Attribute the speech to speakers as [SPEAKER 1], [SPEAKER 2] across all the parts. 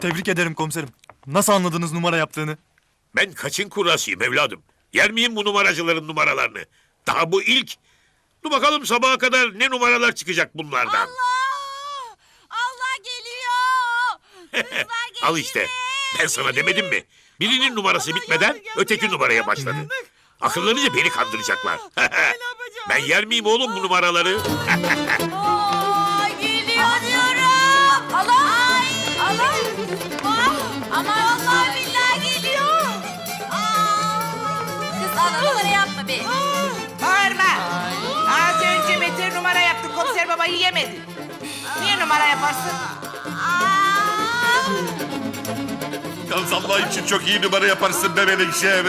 [SPEAKER 1] Tebrik ederim komiserim. Nasıl anladınız numara yaptığını?
[SPEAKER 2] Ben kaçın kurasıyım evladım. Yer miyim bu numaracıların numaralarını? Daha bu ilk. Dur bakalım sabaha kadar ne numaralar çıkacak bunlardan.
[SPEAKER 3] Allah! Allah geliyor!
[SPEAKER 2] Al işte. Ben sana demedim mi? Birinin numarası bitmeden öteki numaraya başladı. Akıllarınca beni kandıracaklar. ben yer miyim oğlum bu numaraları?
[SPEAKER 4] Baba yiyemedi. Niye numara yaparsın?
[SPEAKER 5] Yalnız Allah için çok iyi numara yaparsın be Menekşe.
[SPEAKER 3] Ay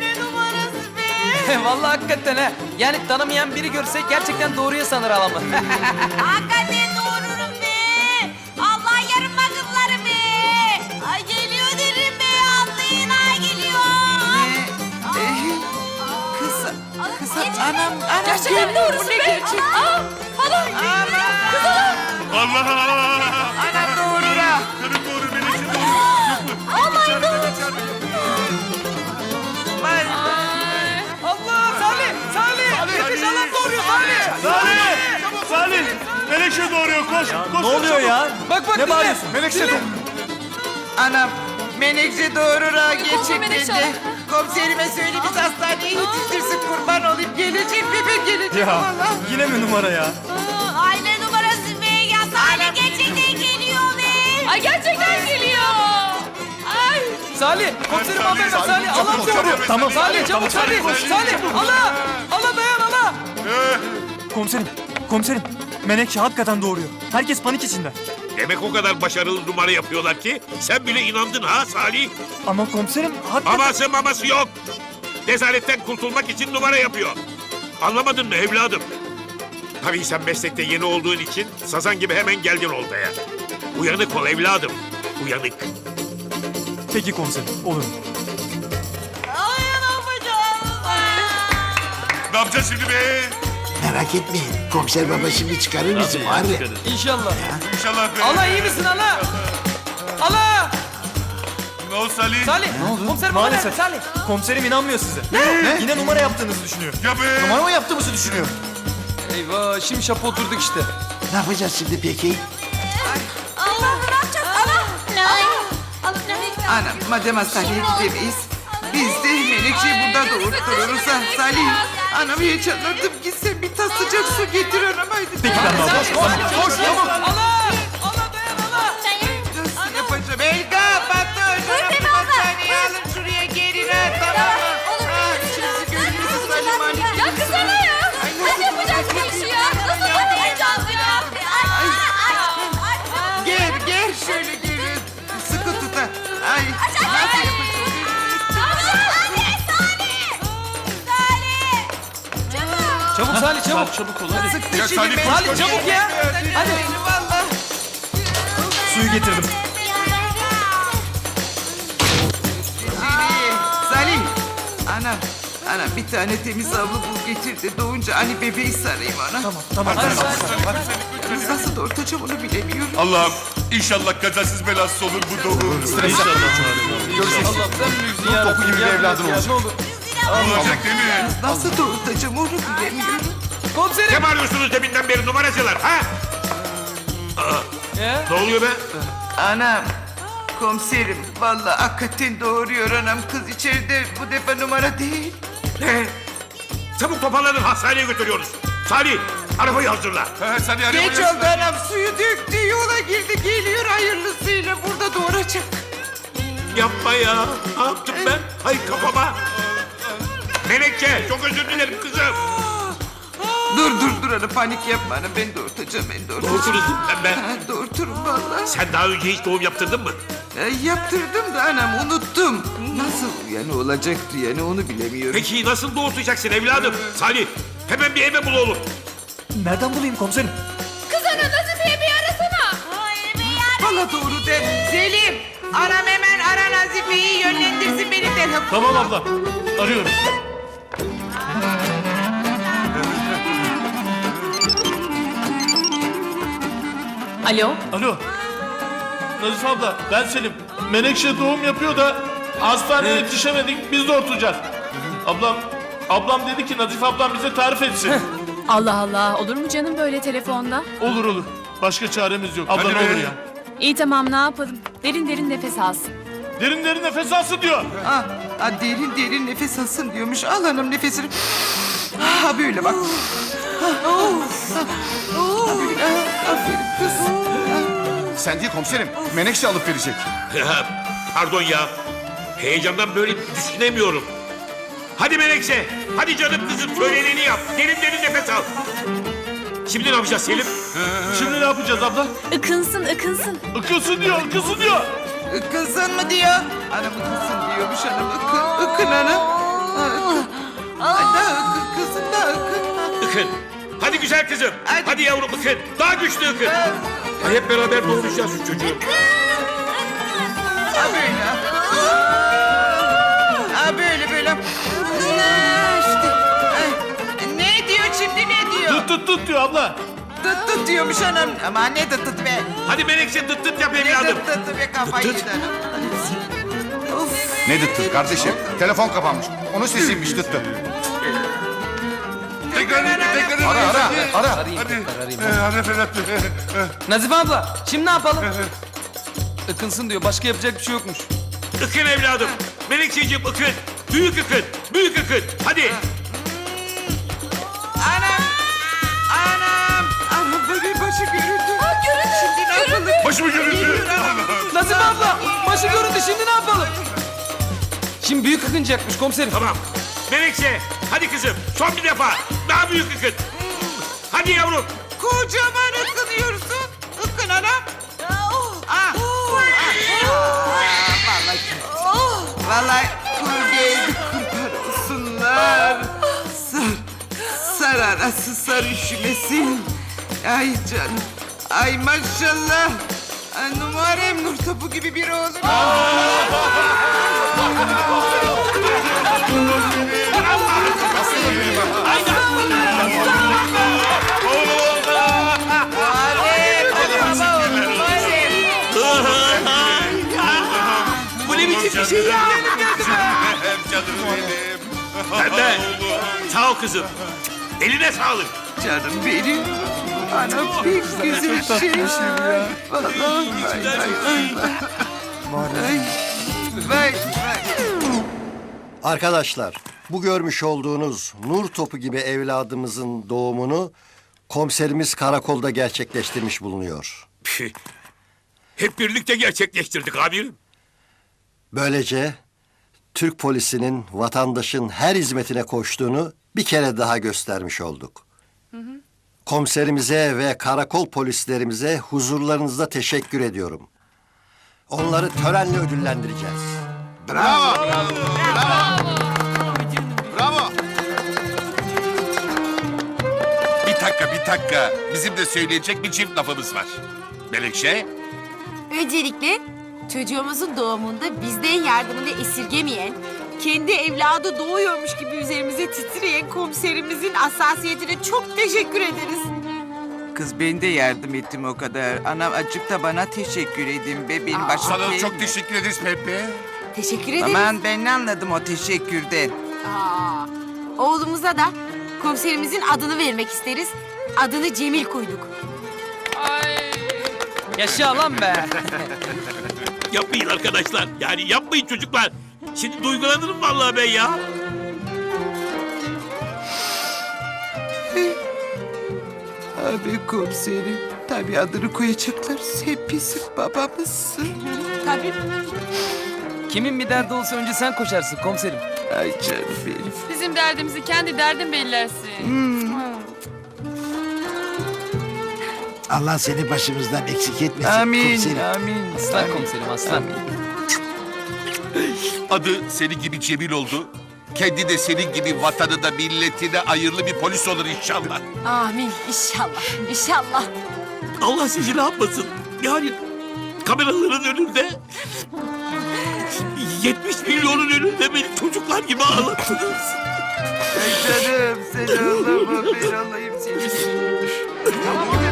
[SPEAKER 3] ne numarası be!
[SPEAKER 6] Vallahi hakikaten ha. Yani tanımayan biri görse gerçekten doğruya sanır alamı.
[SPEAKER 3] Hakikaten doğururum
[SPEAKER 4] anam, anam.
[SPEAKER 3] Gerçekten doğrusu be!
[SPEAKER 4] gerçek?
[SPEAKER 3] Aa, hala!
[SPEAKER 4] Anam,
[SPEAKER 5] Allah!
[SPEAKER 4] anam doğru ha.
[SPEAKER 5] Karım doğru Menekşe doğru.
[SPEAKER 3] Aman
[SPEAKER 4] Vay.
[SPEAKER 6] Allah Salih! Salih! Yetiş Allah doğuruyor Salih!
[SPEAKER 5] Salih! Salih! Menekşe doğuruyor koş. koş
[SPEAKER 1] Ne oluyor ya?
[SPEAKER 6] Bak bak
[SPEAKER 1] Ne
[SPEAKER 6] dinle.
[SPEAKER 1] bağırıyorsun?
[SPEAKER 5] Menekşe doğru.
[SPEAKER 4] Anam, Menekşe doğru de.
[SPEAKER 3] Hanım.
[SPEAKER 4] Komiserime söyle biz hastaneye yetiştirsin kurban olayım. Gelecek bebek gelecek
[SPEAKER 1] Ya
[SPEAKER 4] valla.
[SPEAKER 1] yine mi numara ya?
[SPEAKER 3] Ay ne numarası be ya Salih gerçekten geliyor be. Ay gerçekten geliyor. Ay.
[SPEAKER 6] Salih! Komiserim haber ver Salih! Allah
[SPEAKER 5] çabuk,
[SPEAKER 6] doğuruyor!
[SPEAKER 5] çabuk,
[SPEAKER 6] Tamam Salih çabuk Salih! Salih! Allah! Allah dayan Allah!
[SPEAKER 1] Komiserim, komiserim. Menekşe hakikaten doğuruyor. Herkes panik içinde.
[SPEAKER 2] Demek o kadar başarılı numara yapıyorlar ki sen bile inandın ha Salih.
[SPEAKER 1] Ama komiserim hakikaten...
[SPEAKER 2] Maması maması yok. Nezaletten kurtulmak için numara yapıyor. Anlamadın mı evladım? Tabii sen meslekte yeni olduğun için sazan gibi hemen geldin oltaya. Uyanık ol evladım. Uyanık.
[SPEAKER 1] Peki komiserim, olur.
[SPEAKER 3] Ay ne yapacağız?
[SPEAKER 5] Ne yapacağız şimdi be?
[SPEAKER 7] Merak etmeyin. Komiser baba şimdi çıkarır bizi var ya.
[SPEAKER 6] İnşallah.
[SPEAKER 5] İnşallah be.
[SPEAKER 6] Allah iyi misin Allah? Allah!
[SPEAKER 5] Ne oldu Salih?
[SPEAKER 6] Salih! Komiserim haber ver
[SPEAKER 1] Maalesef.
[SPEAKER 6] Salih!
[SPEAKER 1] Komiserim inanmıyor size. Ne? Yine numara yaptığınızı düşünüyor.
[SPEAKER 5] Ya be.
[SPEAKER 7] Numara mı yaptığımızı düşünüyor.
[SPEAKER 6] Eyvah şimdi şapa oturduk işte.
[SPEAKER 7] Ne yapacağız şimdi peki?
[SPEAKER 3] Allah ne yapacağız? Allah. Ne? Allah ne?
[SPEAKER 4] Anam, madem hastaneye gidemeyiz. Burada doğurttururuz ha Salih. Anam hiç anladım ki sen bir tas sıcak su getir anam haydi.
[SPEAKER 1] Peki ben
[SPEAKER 6] Salih koş koş Çabuk
[SPEAKER 3] çabuk!
[SPEAKER 6] Ol
[SPEAKER 5] Ya
[SPEAKER 4] şimdi
[SPEAKER 5] Salih,
[SPEAKER 4] beni.
[SPEAKER 5] koş,
[SPEAKER 6] Salih çabuk ya! Hadi!
[SPEAKER 4] Valla.
[SPEAKER 1] Suyu getirdim.
[SPEAKER 4] Salih, Salih. Anam, anam bir tane temiz havlu bul getir de doğunca hani bebeği sarayım ana.
[SPEAKER 1] Tamam, tamam.
[SPEAKER 6] Hadi. Salih!
[SPEAKER 4] Kız nasıl doğurtacağım onu bilemiyorum.
[SPEAKER 5] Allah'ım inşallah kazasız belasız olur bu doğum.
[SPEAKER 6] Allah sen büyüksün ya Topu gibi bir evladın olacak.
[SPEAKER 5] Olacak değil mi?
[SPEAKER 4] Nasıl doğurtacağım onu bilemiyorum.
[SPEAKER 6] Komiserim!
[SPEAKER 2] Ne bağırıyorsunuz deminden beri numaracılar ha?
[SPEAKER 6] Ya?
[SPEAKER 2] Ne oluyor be?
[SPEAKER 4] Anam, komiserim vallahi hakikaten doğuruyor anam. Kız içeride bu defa numara değil.
[SPEAKER 2] Ne? Çabuk toparlanın hastaneye götürüyoruz. Salih arabayı hazırla.
[SPEAKER 5] Ha, Salih arabaya
[SPEAKER 4] Geç oldu anam suyu döktü yola girdi geliyor hayırlısıyla burada doğuracak.
[SPEAKER 2] Yapma ya. Ne yaptım ben? Hay kafama. Menekşe çok özür dilerim kızım.
[SPEAKER 4] Dur dur dur ana panik yapma anam ben doğurtacağım ben doğurtacağım.
[SPEAKER 2] Doğurtunuz değil mi pembe?
[SPEAKER 4] Ha, doğurturum vallahi.
[SPEAKER 2] Sen daha önce hiç doğum yaptırdın mı?
[SPEAKER 4] E, yaptırdım da anam unuttum. Nasıl yani olacaktı yani onu bilemiyorum.
[SPEAKER 2] Peki nasıl doğurtacaksın evladım? Salih hemen bir eve bul oğlum.
[SPEAKER 1] Nereden bulayım komiserim?
[SPEAKER 3] Kız ana Nazife'ye bir arasana. Ay bir ara.
[SPEAKER 4] Valla doğru de. Selim anam hemen ara Nazife'yi yönlendirsin beni de.
[SPEAKER 5] Tamam abla. Arıyorum.
[SPEAKER 8] Alo,
[SPEAKER 5] Alo.
[SPEAKER 8] Nazif abla ben Selim. Menekşe doğum yapıyor da hastaneye yetişemedik biz de ortacağız. Ablam ablam dedi ki Nazif ablam bize tarif etsin.
[SPEAKER 9] Allah Allah olur mu canım böyle telefonda?
[SPEAKER 8] olur olur. Başka çaremiz yok. Abla
[SPEAKER 5] Hadi
[SPEAKER 8] ne
[SPEAKER 5] be.
[SPEAKER 8] olur ya.
[SPEAKER 9] İyi tamam ne yapalım? Derin derin nefes alsın.
[SPEAKER 8] Derin derin nefes alsın diyor.
[SPEAKER 4] Ah, ah, derin derin nefes alsın diyormuş. Al hanım nefesini. Ha böyle bak.
[SPEAKER 5] Sen değil komiserim. Menekşe alıp verecek.
[SPEAKER 2] Pardon ya. Heyecandan böyle düşünemiyorum. Hadi Menekşe. Hadi canım kızım söyleneni yap. Derin derin nefes al. Şimdi ne yapacağız Selim?
[SPEAKER 8] Şimdi ne yapacağız abla?
[SPEAKER 9] Ikınsın ıkınsın.
[SPEAKER 8] Ikılsın diyor, ıkılsın diyor.
[SPEAKER 4] Ikınsın mı diyor? Anam ıkınsın diyormuş anam. Ikın, ıkın anam. Ha, ıkın. Ay, daha ıkın kızım daha ıkın.
[SPEAKER 2] Ikın. Hadi güzel kızım.
[SPEAKER 4] Hadi.
[SPEAKER 2] Hadi, yavrum ıkın. Daha güçlü ıkın. Ay, hep beraber doğuracağız şu çocuğu.
[SPEAKER 4] Ha böyle. Ha böyle böyle. Ha, işte. Ne diyor şimdi ne diyor?
[SPEAKER 8] Tut tut tut diyor abla.
[SPEAKER 4] Tıt tıt diyormuş anam. Ama ne tıt tıt be?
[SPEAKER 2] Hadi Menekşe tıt tıt yap
[SPEAKER 4] Ne
[SPEAKER 2] evladım.
[SPEAKER 4] tıt tıt be kafayı
[SPEAKER 2] Tıt tıt.
[SPEAKER 4] yedi anam. Of.
[SPEAKER 5] Ne dıttı kardeşim? Telefon kapanmış. Onun sesiymiş dıttı.
[SPEAKER 2] Tekrar.
[SPEAKER 5] Ara ara ara. Hadi. Hadi Ferhat.
[SPEAKER 6] Nazife abla şimdi ne yapalım? Ikınsın diyor başka yapacak bir şey yokmuş.
[SPEAKER 2] Ikın evladım. Menekşeciğim ıkın. Büyük ıkın. Büyük ıkın. Hadi.
[SPEAKER 4] Anam. Anam. Anam böyle başı göründü. Şimdi ne yapalım?
[SPEAKER 5] Başımı göründü.
[SPEAKER 6] Nazife abla başı göründü şimdi ne yapalım? Şimdi büyük ıkınacakmış komiserim.
[SPEAKER 2] Tamam. Menekşe. Hadi kızım. Son bir defa. Daha büyük ıkın. Hadi yavrum.
[SPEAKER 4] Kocaman ıkınıyorsun. Ikın anam. Ah. Vallahi kur geldi kurban olsunlar. Sar, sar arası sar üşümesin. Ay canım, ay maşallah. Ay numarem nur topu gibi bir oğlum.
[SPEAKER 2] Bu ne biçim bir şey ya?
[SPEAKER 5] Canım benim.
[SPEAKER 2] Pembe. Sağ ol kızım. Eline sağlık.
[SPEAKER 4] Canım benim. Ana pek güzel şey. Vallahi vay. Vay vay.
[SPEAKER 10] Arkadaşlar, bu görmüş olduğunuz nur topu gibi evladımızın doğumunu komiserimiz karakolda gerçekleştirmiş bulunuyor.
[SPEAKER 2] Hep birlikte gerçekleştirdik amirim.
[SPEAKER 10] Böylece Türk polisinin vatandaşın her hizmetine koştuğunu bir kere daha göstermiş olduk. Komiserimize ve karakol polislerimize huzurlarınızda teşekkür ediyorum. Onları törenle ödüllendireceğiz.
[SPEAKER 5] Bravo. Bravo. Bir dakika bir dakika. Bizim de söyleyecek bir çift lafımız var. Melekşe.
[SPEAKER 3] Öncelikle çocuğumuzun doğumunda bizden yardımını esirgemeyen, kendi evladı doğuyormuş gibi üzerimize titreyen komiserimizin hassasiyetine çok teşekkür ederiz.
[SPEAKER 4] Kız ben de yardım ettim o kadar. Anam acık da bana teşekkür edin be. Benim başım
[SPEAKER 5] Sana
[SPEAKER 4] gelmiyor.
[SPEAKER 5] çok teşekkür ederiz Pepe.
[SPEAKER 3] Teşekkür ederiz.
[SPEAKER 4] Aman ben ne anladım o teşekkürden.
[SPEAKER 3] Aa, oğlumuza da komiserimizin adını vermek isteriz. Adını Cemil koyduk.
[SPEAKER 6] Yaşa lan be.
[SPEAKER 2] Yapmayın arkadaşlar. Yani yapmayın çocuklar. Şimdi duygulanırım vallahi ben ya.
[SPEAKER 4] Abi komiserim. Tabii adını koyacaklar. Sen bizim babamızsın.
[SPEAKER 3] Tabii.
[SPEAKER 6] Kimin bir derdi olsa önce sen koşarsın komiserim.
[SPEAKER 4] Ay canım benim.
[SPEAKER 9] Bizim derdimizi kendi derdin bellersin.
[SPEAKER 7] Allah seni başımızdan eksik etmesin
[SPEAKER 4] Amin,
[SPEAKER 7] komiserim.
[SPEAKER 4] amin.
[SPEAKER 6] Aslan komiserim aslan.
[SPEAKER 5] Adı senin gibi Cemil oldu. Kendi de senin gibi vatanı da milletine hayırlı bir polis olur inşallah.
[SPEAKER 3] Amin. İnşallah. İnşallah.
[SPEAKER 2] Allah sizi ne yapmasın. Yani kameraların önünde 70 milyonun önünde beni çocuklar gibi ağlattınız.
[SPEAKER 4] Canım sen ağlama ben alayım seni.